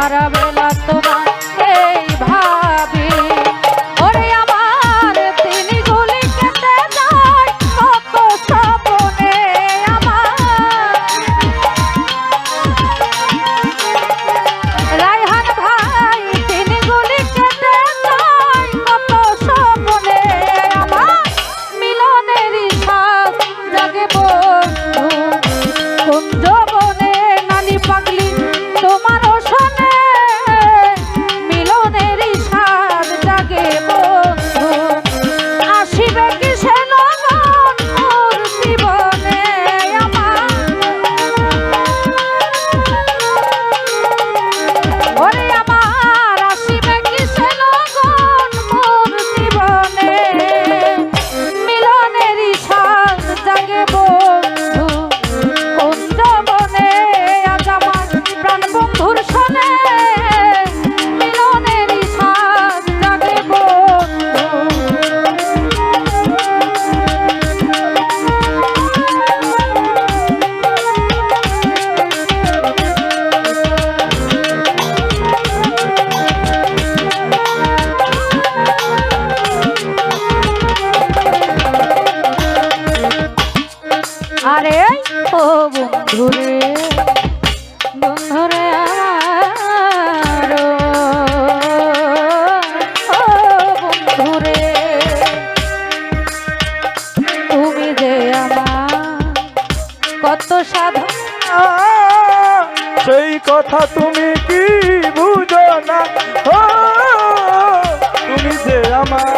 সারা কথা তুমি কি বুঝো না? তুমি যে আমার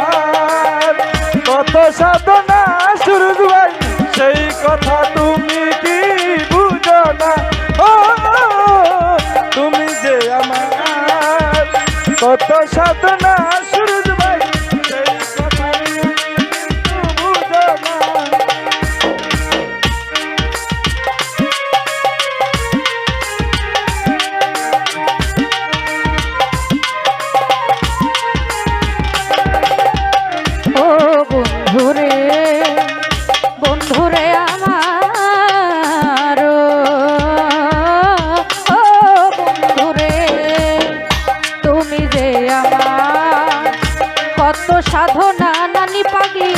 কত সাধনা নানি পাগি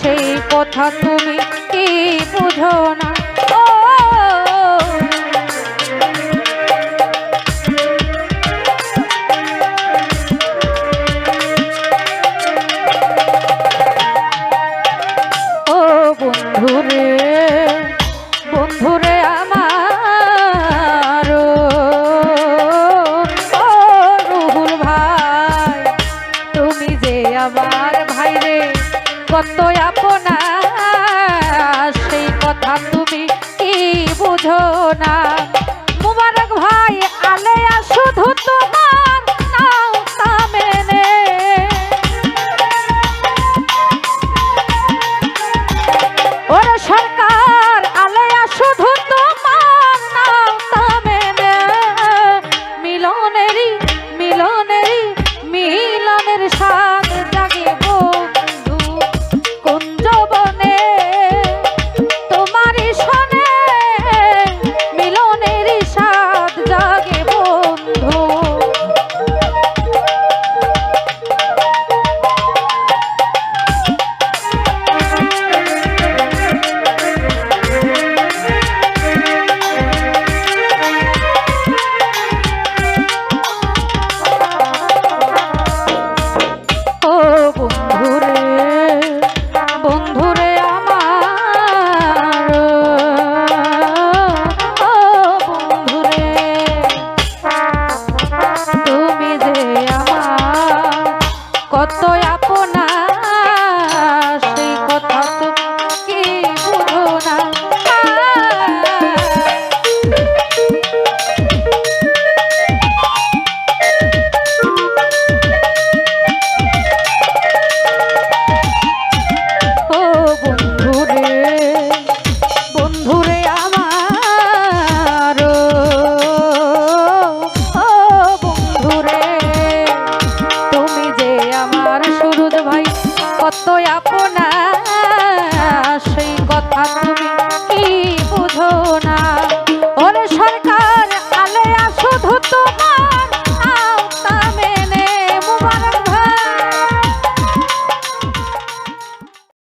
সেই কথা তুমি কি বুঝো না?